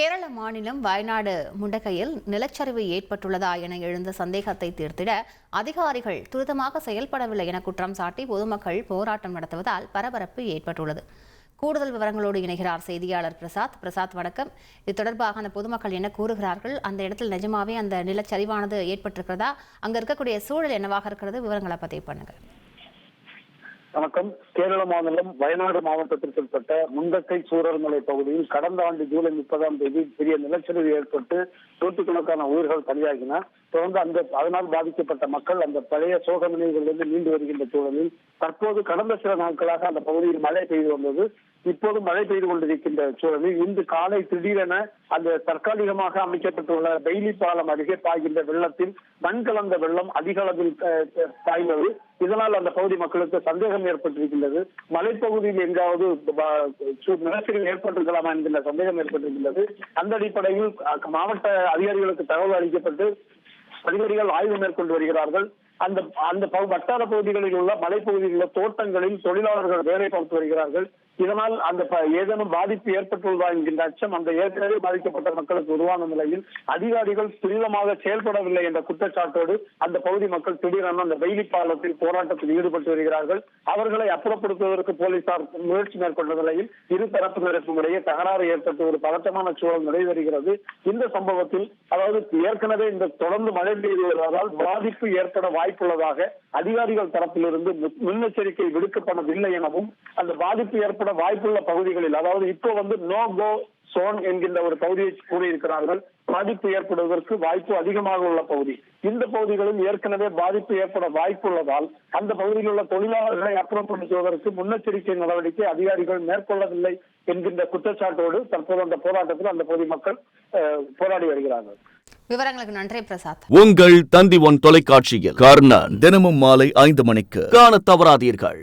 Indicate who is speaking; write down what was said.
Speaker 1: கேரள மாநிலம் வயநாடு முண்டகையில் நிலச்சரிவு ஏற்பட்டுள்ளதா என எழுந்த சந்தேகத்தை தீர்த்திட அதிகாரிகள் துரிதமாக செயல்படவில்லை என குற்றம் சாட்டி பொதுமக்கள் போராட்டம் நடத்துவதால் பரபரப்பு ஏற்பட்டுள்ளது. கூடுதல் விவரங்களோடு இணைகிறார் செய்தியாளர் பிரசாத். பிரசாத் வணக்கம். இது தொடர்பாக அந்த பொதுமக்கள் என்ன கூறுகிறார்கள்? அந்த இடத்தில் நிஜமாவே அந்த நிலச்சரிவானது ஏற்பட்டிருக்கிறதா? அங்கே இருக்கக்கூடிய சூழல் என்னவாக இருக்கிறது? விவரங்களை பதிவு பண்ணுங்கள்
Speaker 2: வணக்கம். கேரள மாநிலம் வயநாடு மாவட்டத்திற்கு உட்பட்ட முந்தக்கை சூரல்மலை பகுதியில் கடந்த ஆண்டு ஜூலை முப்பதாம் தேதி பெரிய நிலச்சரிவு ஏற்பட்டு நூற்றுக்கணக்கான உயிர்கள் பலியாகின. தொடர்ந்து அந்த அதனால் பாதிக்கப்பட்ட மக்கள் அந்த பழைய சோக நினைவுகளிலிருந்து மீண்டு வருகின்ற சூழலில் தற்போது கடந்த சில நாட்களாக அந்த பகுதியில் மழை பெய்து வந்தது. இப்போது மழை பெய்து கொண்டிருக்கின்ற சூழலில் இன்று காலை திடீரென அந்த தற்காலிகமாக அமைக்கப்பட்டுள்ள பெய்லி பாலம் அருகே பாய்கின்ற வெள்ளத்தில் மண் கலந்த வெள்ளம் அதிக அளவில் பாய்ந்தது. இதனால் அந்த பகுதி மக்களுக்கு சந்தேகம் ஏற்பட்டிருக்கின்றது. மலைப்பகுதியில் எங்காவது நிலச்சரிவு ஏற்பட்டிருக்கலாமா என்கின்ற சந்தேகம் ஏற்பட்டிருக்கின்றது. அந்த அடிப்படையில் மாவட்ட அதிகாரிகளுக்கு தகவல் அளிக்கப்பட்டு அதிகாரிகள் ஆய்வு மேற்கொண்டு வருகிறார்கள். அந்த அந்த பகு- வட்டார பகுதிகளில் உள்ள மலைப்பகுதியில் உள்ள தோட்டங்களில் தொழிலாளர்கள் வேலை பார்த்து வருகிறார்கள். இதனால் அந்த ஏதேனும் பாதிப்பு ஏற்பட்டுள்ளதா என்கின்ற அச்சம் அந்த ஏற்கனவே பாதிக்கப்பட்ட மக்களுக்கு உருவான நிலையில் அதிகாரிகள் துரிதமாக செயல்படவில்லை என்ற குற்றச்சாட்டோடு அந்த பகுதி மக்கள் திடீரென அந்த வெயிலி பாலத்தில் போராட்டத்தில் ஈடுபட்டு வருகிறார்கள். அவர்களை அப்புறப்படுத்துவதற்கு போலீசார் முயற்சி மேற்கொண்ட நிலையில் இரு தரப்பினருக்கும் இடையே தகராறு ஏற்பட்டு ஒரு பதட்டமான சூழல் நடைபெறுகிறது. இந்த சம்பவத்தில் அதாவது ஏற்கனவே இந்த தொடர்ந்து மழை பெய்து வருவதால் பாதிப்பு ஏற்பட வாய்ப்புள்ளதாக அதிகாரிகள் தரப்பிலிருந்து முன்னெச்சரிக்கை விடுக்கப்படவில்லை எனவும் அந்த பாதிப்பு ஏற்பட வாய்ப்புள்ள பகுதிகளில் அதாவது இப்போ வந்து நோ கோ சோன் என்கின்ற ஒரு பகுதியை கூறியிருக்கிறார்கள். பாதிப்பு ஏற்படுவதற்கு வாய்ப்பு அதிகமாக உள்ள பகுதி. இந்த பகுதிகளில் ஏற்கனவே பாதிப்பு ஏற்பட வாய்ப்புள்ளதால் அந்த பகுதியில் உள்ள தொழிலாளர்களை அப்புறப்படுத்துவதற்கு முன்னெச்சரிக்கை நடவடிக்கை அதிகாரிகள் மேற்கொள்ளவில்லை என்கின்ற குற்றச்சாட்டோடு தற்போது அந்த போராட்டத்தில் அந்த பகுதி மக்கள் போராடி வருகிறார்கள்.
Speaker 1: விவரங்களுக்கு நன்றி பிரசாத்.
Speaker 3: உங்கள் தந்தி ஒன் தொலைக்காட்சியில் கர்ணன் தினமும் மாலை ஐந்து மணிக்கு காணத் தவறாதீர்கள்.